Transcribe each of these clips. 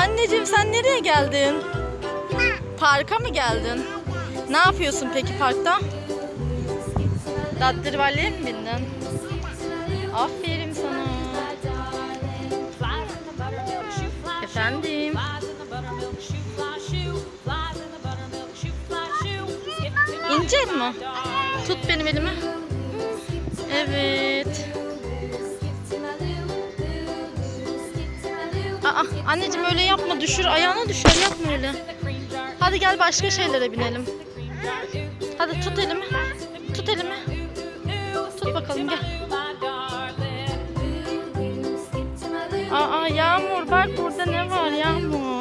Anneciğim sen nereye geldin? Parka mı geldin? Ne yapıyorsun peki parkta? Daddirvalliye mi bindin? Aferin sana. Efendim? İnecek mi? Tut benim elimi. Evet. Aa, anneciğim öyle yapma düşür ayağına düşer yapma öyle. Hadi gel başka şeylere binelim. Hadi tut elimi. Tut elimi. Tut bakalım gel. Aa Yağmur bak burada ne var Yağmur.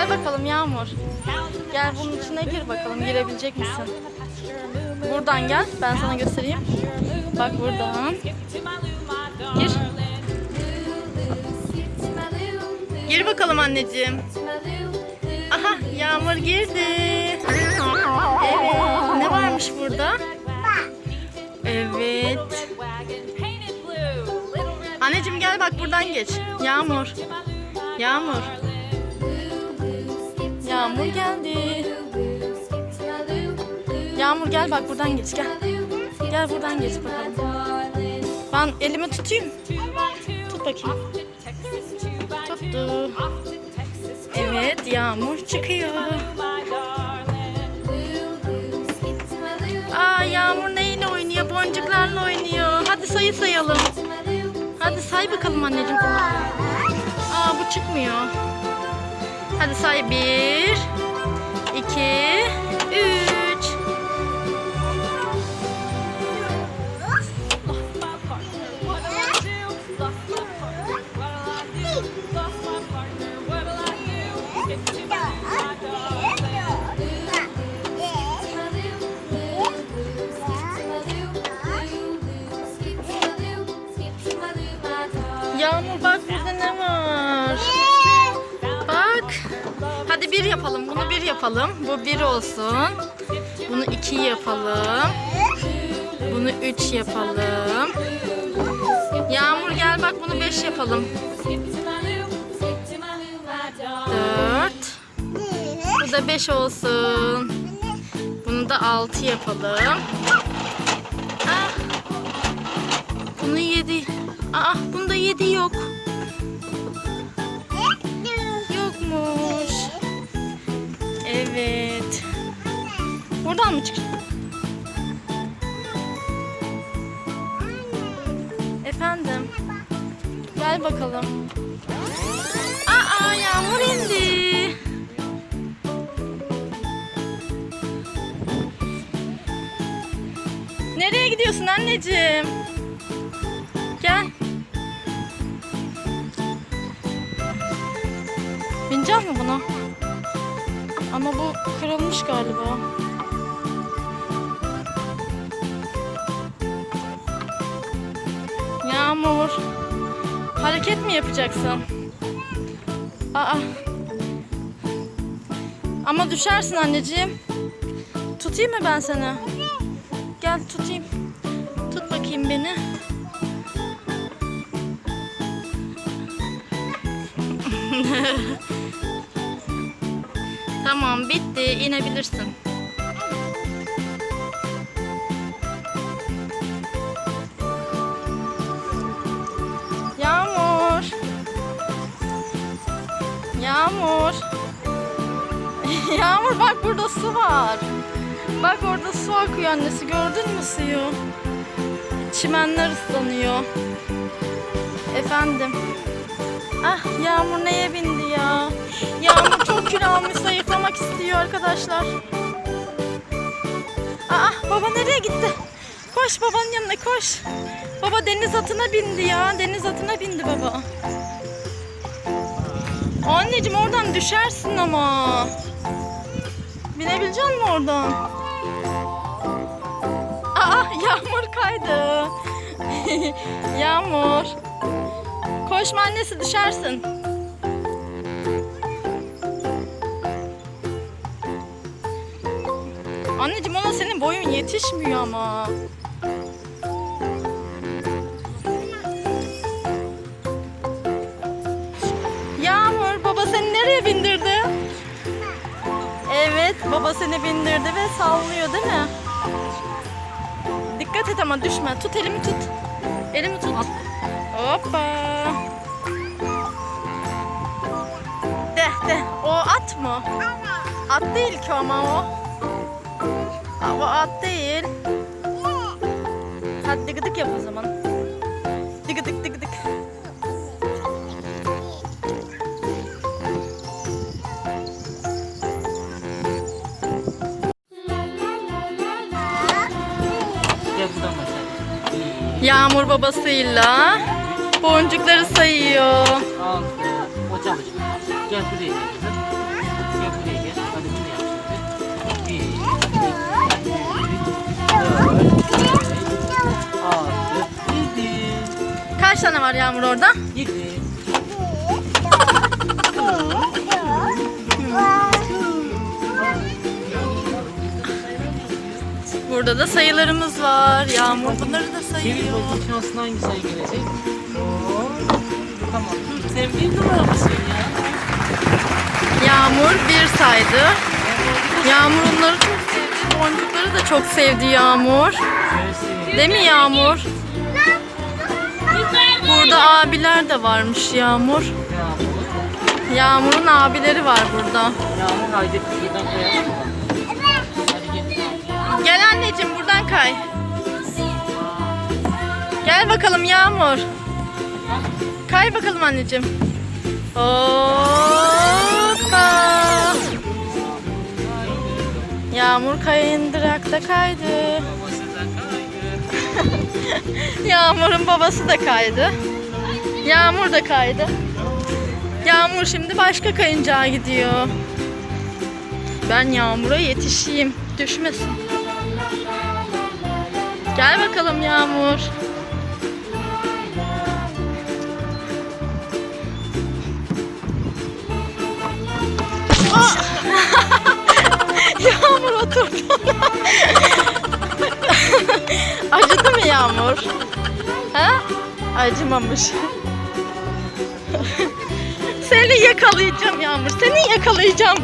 Gel bakalım Yağmur. Gel bunun içine gir bakalım girebilecek misin? Buradan gel ben sana göstereyim. Bak buradan. Gir. Gir bakalım anneciğim. Aha Yağmur girdi. Evet. Ne varmış burada? Evet. Anneciğim gel bak buradan geç. Yağmur. Yağmur. Yağmur geldi. Yağmur gel bak buradan geç gel. Gel buradan geç bakalım. Ben elimi tutayım. Tut bakayım. Tuttu. Evet Yağmur çıkıyor. Aa Yağmur neyle oynuyor? Boncuklarla oynuyor. Hadi sayı sayalım. Hadi say bakalım anneciğim. Aa bu çıkmıyor. Hadi say. Bir, iki, üç. Yapalım. Bu bir olsun. Bunu iki yapalım. Bunu üç yapalım. Yağmur gel bak bunu beş yapalım. Dört. Bu da beş olsun. Bunu da altı yapalım. Ah. Bunu yedi. Aa bunda yedi yok. Yokmuş. Evet. Buradan mı çıkacak? Efendim. Gel bakalım. Aa yağmur indi. Nereye gidiyorsun anneciğim? Gel. Bineceğiz mi buna? Ama bu kırılmış galiba. Yağmur. Hareket mi yapacaksın? Aa. Ama düşersin anneciğim. Tutayım mı ben seni? Gel tutayım. Tut bakayım beni. tamam bitti. İnebilirsin. Yağmur. Yağmur. Yağmur bak burada su var. Bak orada su akıyor annesi. Gördün mü suyu? Çimenler ıslanıyor. Efendim. Ah Yağmur neye bindi ya? Yağmur çok kilo almış zayıflamak istiyor arkadaşlar. Aa baba nereye gitti? Koş babanın yanına koş. Baba deniz atına bindi ya. Deniz atına bindi baba. Anneciğim oradan düşersin ama. Binebilecek misin oradan? Aa yağmur kaydı. yağmur. Koşma annesi düşersin. Anneciğim ona senin boyun yetişmiyor ama. Yağmur baba seni nereye bindirdi? Evet baba seni bindirdi ve sallıyor değil mi? Dikkat et ama düşme. Tut elimi tut. Elimi tut. Hoppa. At mı? At değil ki ama o. O at değil. Hadi dıgıdık yap o zaman. Dıgıdık. Gel buradan başlayalım. Yağmur babasıyla boncukları sayıyor. Altı. O. Gel buraya Kaç tane var Yağmur orada? Yedi. Burada da sayılarımız var. Yağmur bunları da sayıyor. bakayım şansına hangi sayı gelecek. Tamam. Sen bir numara mısın ya? Yağmur bir saydı. Yağmur onları çok sevdi. Boncukları da çok sevdi Yağmur. Değil mi Yağmur? Burada abiler de varmış Yağmur. Yağmur. Yağmur'un abileri var burada. Yağmur haydi şuradan koyalım mı? Gel anneciğim buradan kay. Gel bakalım Yağmur. Kay bakalım anneciğim. Hoppa. Yağmur kayındırakta kaydı. Yağmur'un babası da kaydı. Yağmur da kaydı. Yağmur şimdi başka kayıncağa gidiyor. Ben Yağmur'a yetişeyim. Düşmesin. Gel bakalım Yağmur. Yağmur oturdu. Yağmur? Ha? Acımamış. Seni yakalayacağım Yağmur. Seni yakalayacağım.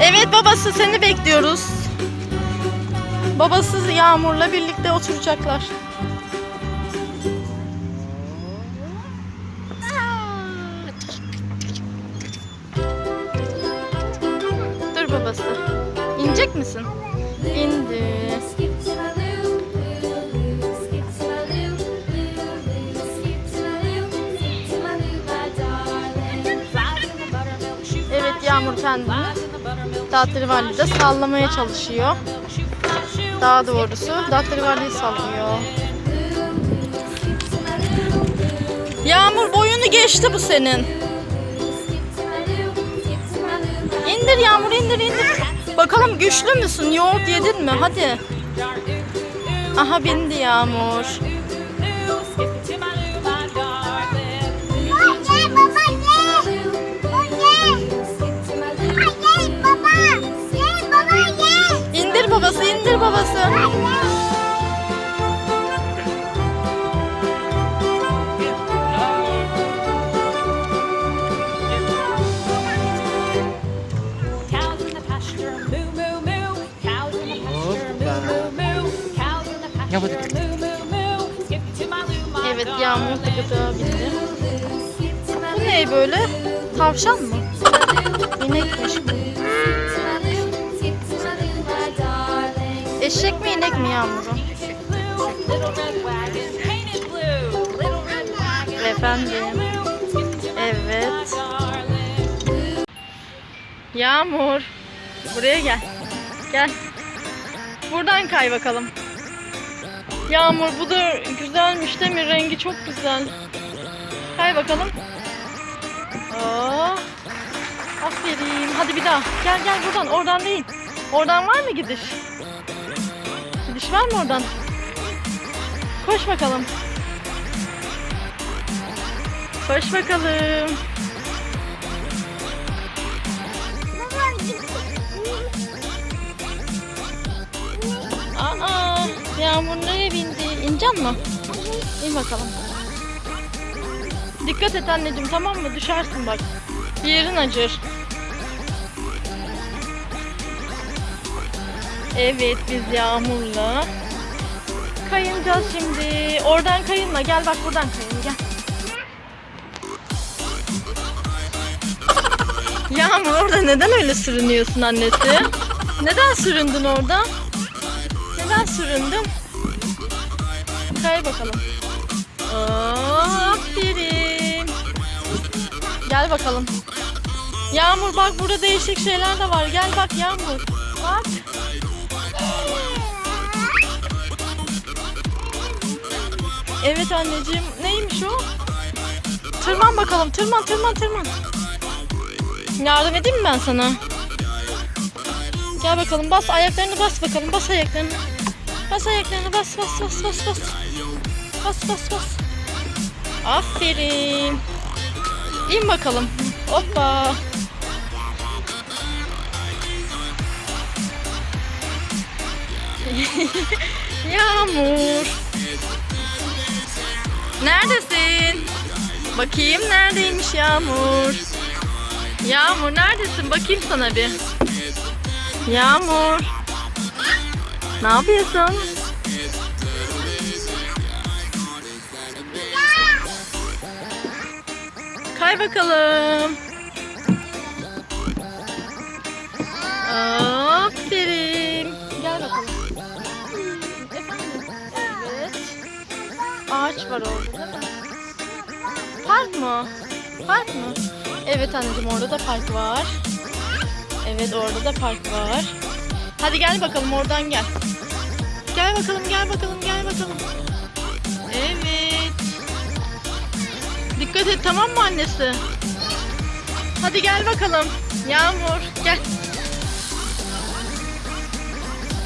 Evet babası seni bekliyoruz. Babası Yağmur'la birlikte oturacaklar. Datrivalli'de sallamaya çalışıyor. Daha doğrusu Datrivalli'yi sallıyor. Yağmur boyunu geçti bu senin. İndir Yağmur indir indir. Bakalım güçlü müsün? Yoğurt yedin mi? Hadi. Aha bindi Yağmur. Babası. Cows in the pasture, moo moo moo. Cows in the pasture, moo moo moo. Cows in the pasture, moo moo moo. Skip to my loo, my Evet Yağmur to my Bu ne böyle? Tavşan mı? Wagon, Efendim. Evet. Yağmur. Buraya gel. Gel. Buradan kay bakalım. Yağmur bu da güzelmiş değil mi? Rengi çok güzel. Kay bakalım. Oh. Aferin. Hadi bir daha. Gel gel buradan. Oradan değil. Oradan var mı gidiş? Var mı oradan? Koş bakalım. Koş bakalım. Aa, Yağmur nereye bindi? İneceksin mi? İn bakalım. Dikkat et anneciğim tamam mı? Düşersin bak. Yerin acır. Evet biz Yağmur'la kayınacağız şimdi. Oradan kayınma. Gel bak buradan kayın gel. Yağmur orada neden öyle sürünüyorsun annesi? Neden süründün orada? Neden süründün? Kay bakalım. Aferin. Gel bakalım. Yağmur bak burada değişik şeyler de var. Gel bak Yağmur. Evet anneciğim. Neymiş o? Tırman bakalım. Tırman tırman tırman. Yardım edeyim mi ben sana? Gel bakalım bas ayaklarını bas bakalım. Bas ayaklarını. Bas ayaklarını bas bas bas bas bas. Bas bas bas. Aferin. İn bakalım. Hoppa. Yağmur. Neredesin? Bakayım neredeymiş Yağmur. Yağmur neredesin? Bakayım sana bir. Yağmur. Ne yapıyorsun? Kay bakalım. Aferin. Gel bakalım. Evet. Ağaç var orada? Park mı? Park mı? Evet anneciğim orada da park var. Evet orada da park var. Hadi gel bakalım oradan gel. Gel bakalım gel bakalım gel bakalım. Evet. Dikkat et tamam mı annesi? Hadi gel bakalım. Yağmur gel.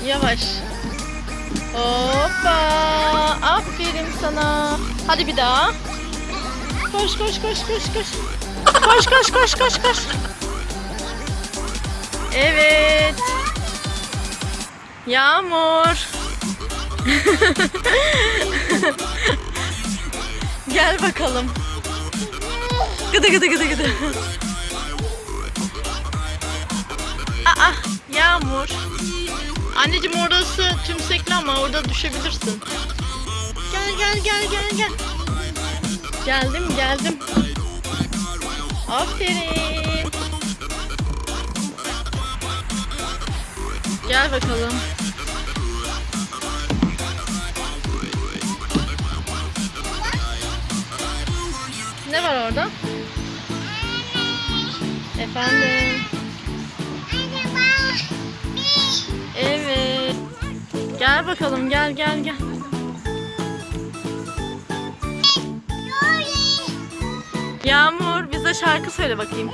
Yavaş. Hoppa. Aferin sana. Hadi bir daha. Koş koş koş koş koş. Koş koş koş koş koş. Evet. Yağmur. Gel bakalım. Gıdı gıdı gıdı gıdı. Aa, Yağmur. Anneciğim orası tümsekli ama orada düşebilirsin. Gel gel gel gel gel. Geldim geldim. Aferin. Gel bakalım. Ne var orada? Efendim. Evet. Gel bakalım gel gel gel. Yağmur bize şarkı söyle bakayım.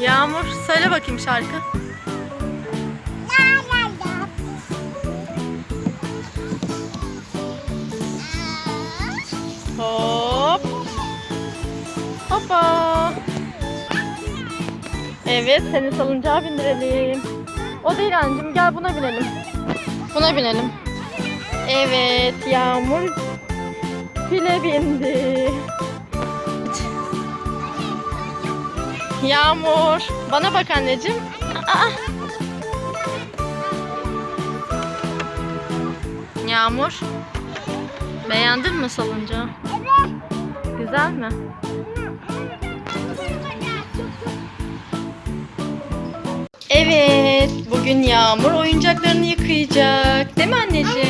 Yağmur söyle bakayım şarkı. Hop. Hoppa. Evet seni salıncağa bindirelim. O değil anneciğim gel buna binelim. Buna binelim. Evet Yağmur file bindi. Yağmur bana bak anneciğim. Aa. Yağmur beğendin mi salıncağı? Güzel mi? Evet, bugün Yağmur oyuncaklarını yıkayacak. Değil mi anneciğim?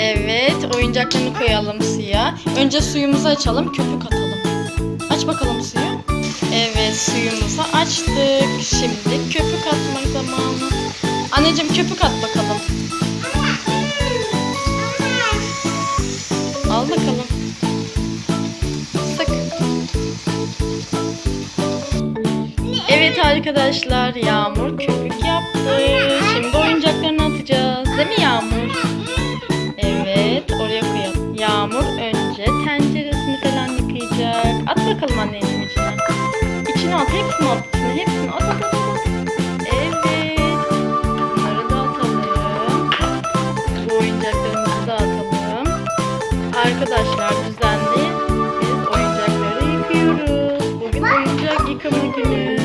Evet, oyuncaklarını koyalım suya. Önce suyumuzu açalım, köpük atalım. Aç bakalım suyu. Evet, suyumuzu açtık. Şimdi köpük atmak zamanı. Anneciğim köpük at bakalım. Al bakalım. Sık. Evet arkadaşlar Yağmur köpük yaptı. Şimdi at hepsini at. Evet. Bunları da atalım. Bu oyuncaklarımızı da atalım. Arkadaşlar düzenli biz oyuncakları yıkıyoruz. Bugün oyuncak yıkama günü.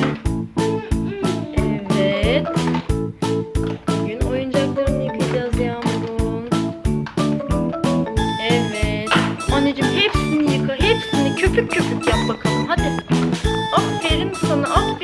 Aferin sana. Aferin sana.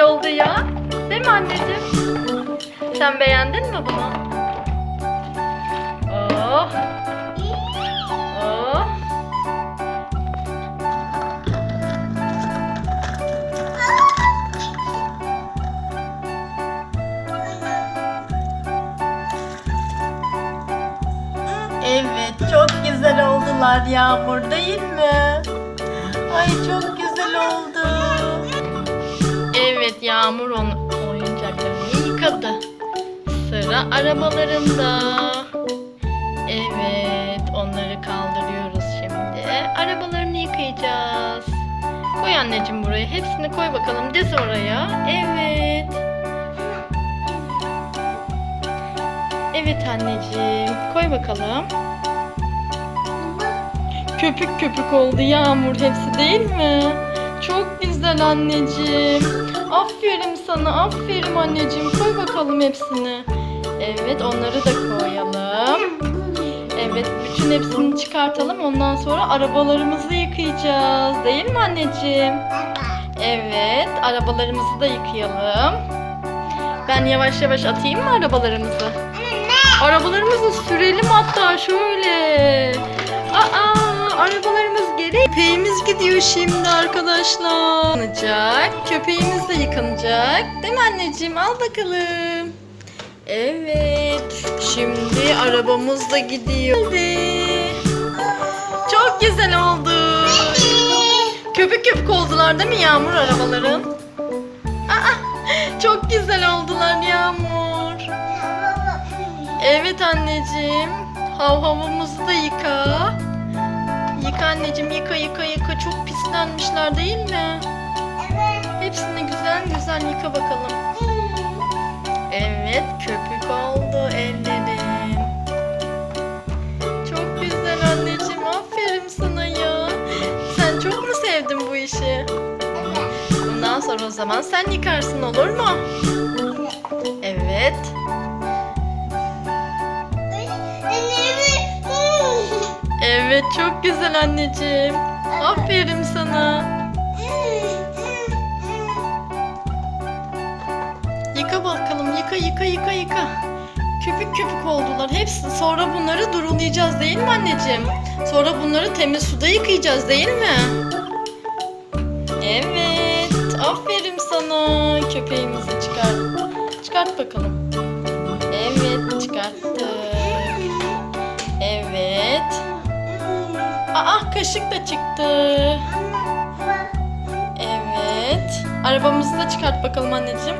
Güzel oldu ya. Değil mi anneciğim? Sen beğendin mi bunu? Oh. Oh. Evet, çok güzel oldular Yağmur değil mi? Ay çok Yağmur onu oyuncaklarını yıkadı. Sıra arabalarında. Evet, onları kaldırıyoruz şimdi. Arabalarını yıkayacağız. Koy anneciğim buraya. Hepsini koy bakalım. Diz oraya. Evet. Evet anneciğim. Koy bakalım. Köpük köpük oldu Yağmur hepsi değil mi? Çok güzel anneciğim. Aferin sana. Aferin anneciğim. Koy bakalım hepsini. Evet onları da koyalım. Evet bütün hepsini çıkartalım. Ondan sonra arabalarımızı yıkayacağız. Değil mi anneciğim? Evet arabalarımızı da yıkayalım. Ben yavaş yavaş atayım mı arabalarımızı? Arabalarımızı sürelim hatta şöyle. Aa, arabalarımız geri. Köpeğimiz gidiyor şimdi arkadaşlar. Yıkanacak. Köpeğimiz de yıkanacak. Değil mi anneciğim? Al bakalım. Evet. Şimdi arabamız da gidiyor. Çok güzel oldu. Köpük köpük oldular değil mi Yağmur arabaların? Aa, çok güzel oldular Yağmur. Evet anneciğim. Hav havumuzu da yıka. Yıka anneciğim yıka yıka yıka. Çok pislenmişler değil mi? Hepsini güzel güzel yıka bakalım. Evet köpük oldu ellerim. Çok güzel anneciğim. Aferin sana ya. Sen çok mu sevdin bu işi? Bundan sonra o zaman sen yıkarsın olur mu? Evet. Evet çok güzel anneciğim. Aferin sana. Yıka bakalım yıka yıka yıka yıka. Köpük köpük oldular. Hepsi sonra bunları durulayacağız değil mi anneciğim? Sonra bunları temiz suda yıkayacağız değil mi? Evet. Aferin sana. Köpeğimizi çıkart. Çıkart bakalım. Evet çıkarttık. Kaşık da çıktı. Evet. Arabamızı da çıkart bakalım anneciğim.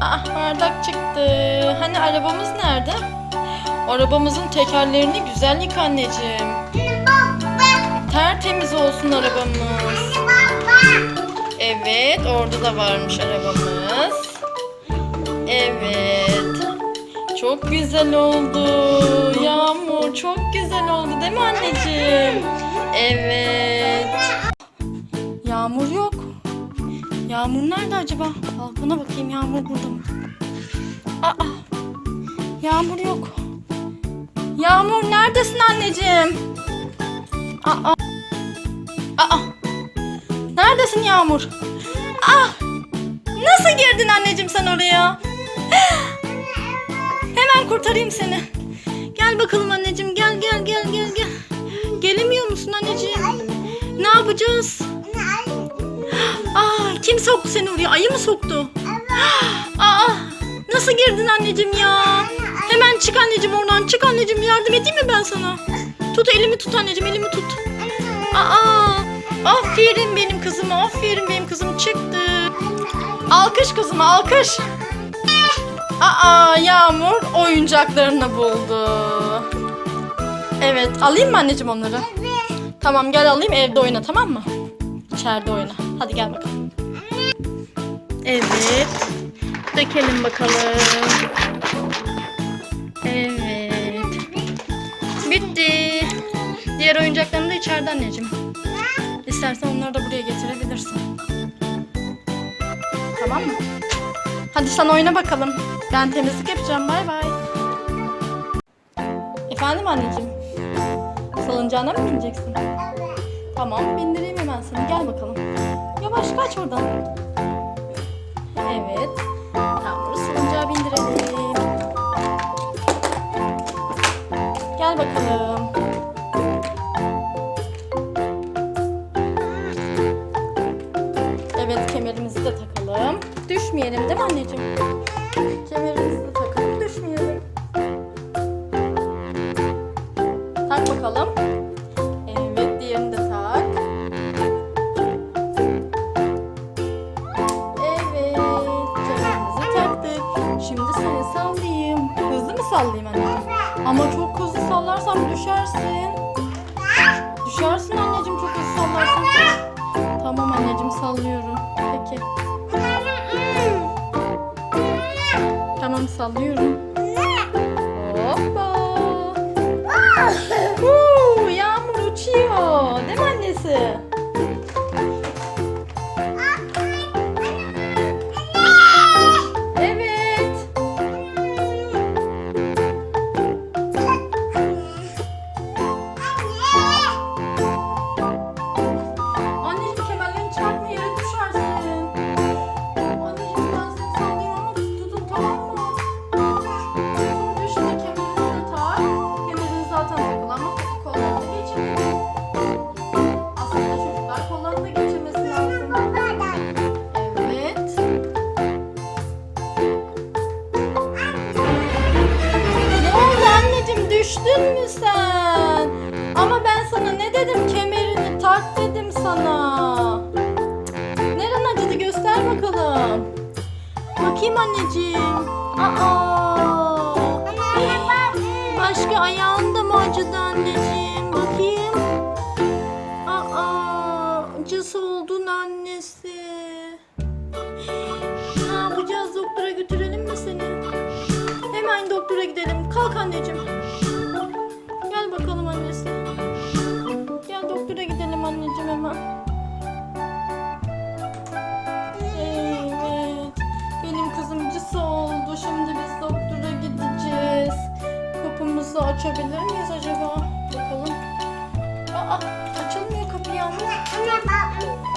Aa bardak çıktı. Hani arabamız nerede? Arabamızın tekerlerini güzel yıka anneciğim. tertemiz olsun arabamız. Evet, orada da varmış arabamız. Evet. Çok güzel oldu. Yağmur çok güzel oldu değil mi anneciğim? Evet. Yağmur yok. Yağmur nerede acaba? Balkona bakayım Yağmur burada mı? Aa. Yağmur yok. Yağmur neredesin anneciğim? Aa. Aa. Neredesin Yağmur? Ah! Nasıl girdin anneciğim sen oraya? Hemen kurtarayım seni. Gel bakalım anneciğim. Gel gel gel gel gel. Gelemiyor musun anneciğim? Ne yapacağız? Aa, kim soktu seni oraya? Ayı mı soktu? Aa, nasıl girdin anneciğim ya? Hemen çık anneciğim oradan. Çık anneciğim. Yardım edeyim mi ben sana? Tut elimi tut anneciğim. Elimi tut. Aa, aferin benim kızıma. Aferin benim kızım çıktı. Alkış kızıma alkış. Aa Yağmur oyuncaklarını buldu. Evet alayım mı anneciğim onları? Tamam gel alayım evde oyna tamam mı? İçeride oyna. Hadi gel bakalım. Evet. Dökelim bakalım. Evet. Bitti. Diğer oyuncaklarını da içeride anneciğim. İstersen onları da buraya getirebilirsin. Tamam mı? Hadi sen oyna bakalım. Ben temizlik yapacağım. Bay bay. Efendim anneciğim? Salıncağına mı bineceksin? Tamam bindireyim hemen seni. Gel bakalım. Yavaş kaç oradan. Evet. Yağmur'u salıncağa bindirelim. Gel bakalım. Evet kemerimizi de takalım. Düşmeyelim değil mi anneciğim? Sallayayım anneciğim? Ama çok hızlı sallarsam düşersin. Düşersin anneciğim çok hızlı sallarsan. Tamam anneciğim sallıyorum. Peki. Tamam sallıyorum. Hoppa. Bakayım anneciğim. Aa. Başka ayağın da mı acıdı anneciğim? Bakayım. Aa, acısı oldun annesi. Ne yapacağız doktora götürelim mi seni? Hemen doktora gidelim. Kalk anneciğim. Açabilir miyiz acaba? Bakalım. Aa, açılmıyor kapı yalnız.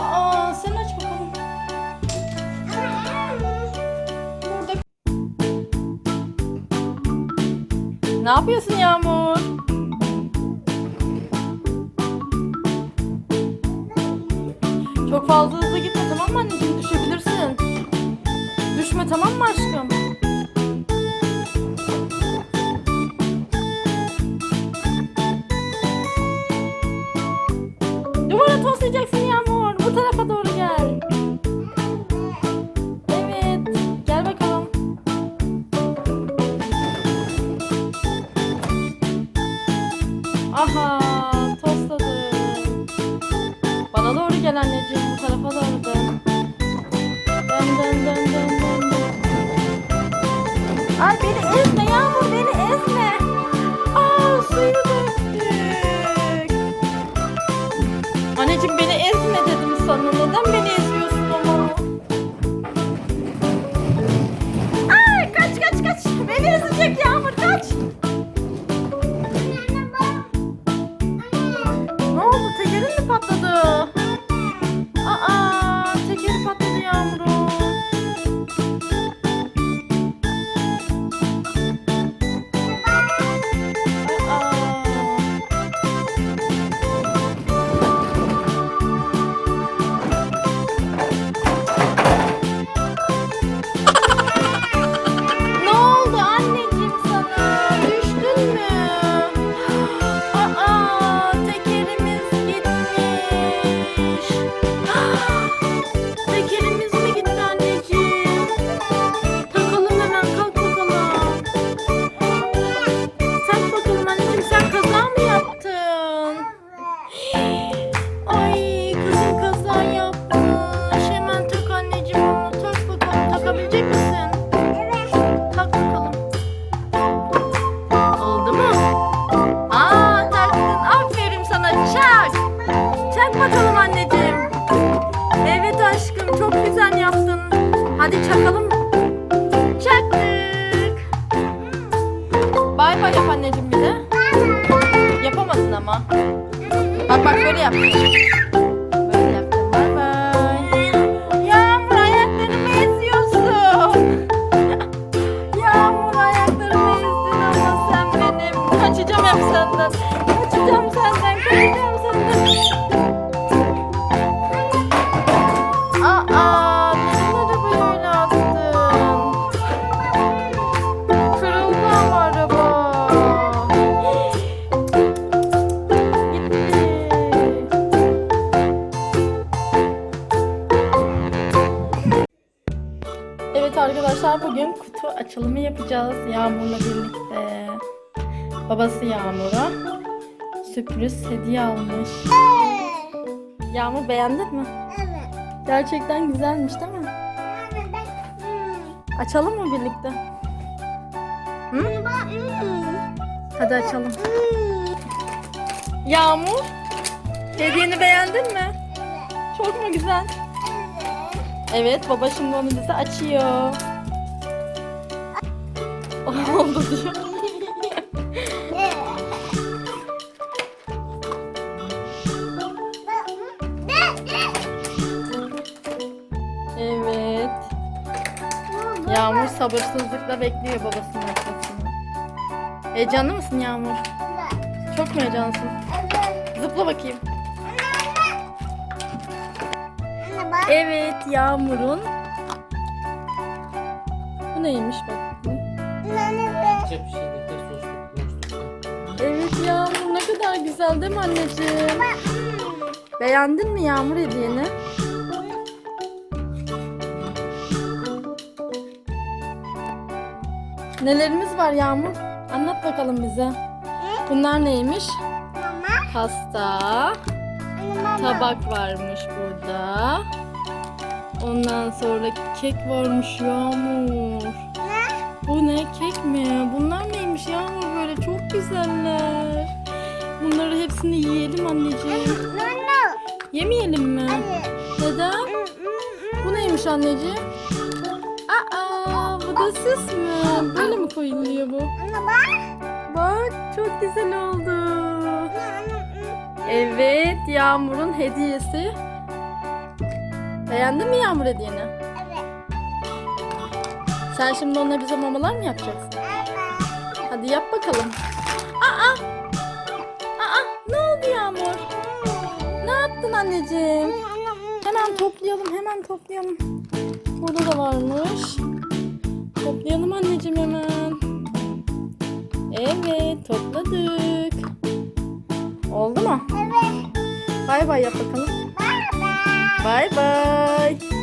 Aa, sen aç bakalım. Burada. Ne yapıyorsun Yağmur? Ezme Yağmur beni ezme. Aa suyu döktük. Anneciğim beni ezme dedim sana. Neden beni Yağmur'la birlikte. Babası Yağmur'a sürpriz hediye almış. Yağmur beğendin mi? Gerçekten güzelmiş değil mi? Açalım mı birlikte? Hı? Hadi açalım. Yağmur, hediyeni beğendin mi? Çok mu güzel? Evet, baba şimdi onu bize açıyor. Oldu diyor. Evet. Yağmur sabırsızlıkla bekliyor babasının açmasını. Heyecanlı mısın Yağmur? Çok mu heyecanlısın? Zıpla bakayım. Evet Yağmur'un. Bu neymiş bak. Cep şeyde soslu Evet Yağmur ne kadar güzel değil mi anneciğim? Beğendin mi Yağmur hediyeni? Nelerimiz var Yağmur? Anlat bakalım bize. Bunlar neymiş? Pasta, tabak varmış burada. Ondan sonra kek varmış Yağmur. Bu ne kek mi? Bunlar neymiş Yağmur böyle çok güzeller. Bunları hepsini yiyelim anneciğim. Yemeyelim mi? Neden? Bu neymiş anneciğim? Aa, bu da süs mü? Böyle mi koyuluyor bu? Bak çok güzel oldu. Evet Yağmur'un hediyesi. Beğendin mi Yağmur hediyeni? Sen şimdi onunla bize mamalar mı yapacaksın? Hadi yap bakalım. Aa! Aa! Ne oldu Yağmur? Ne yaptın anneciğim? Hemen toplayalım, hemen toplayalım. Burada da varmış. Toplayalım anneciğim hemen. Evet, topladık. Oldu mu? Evet. Bay bay yap bakalım. Bay bay.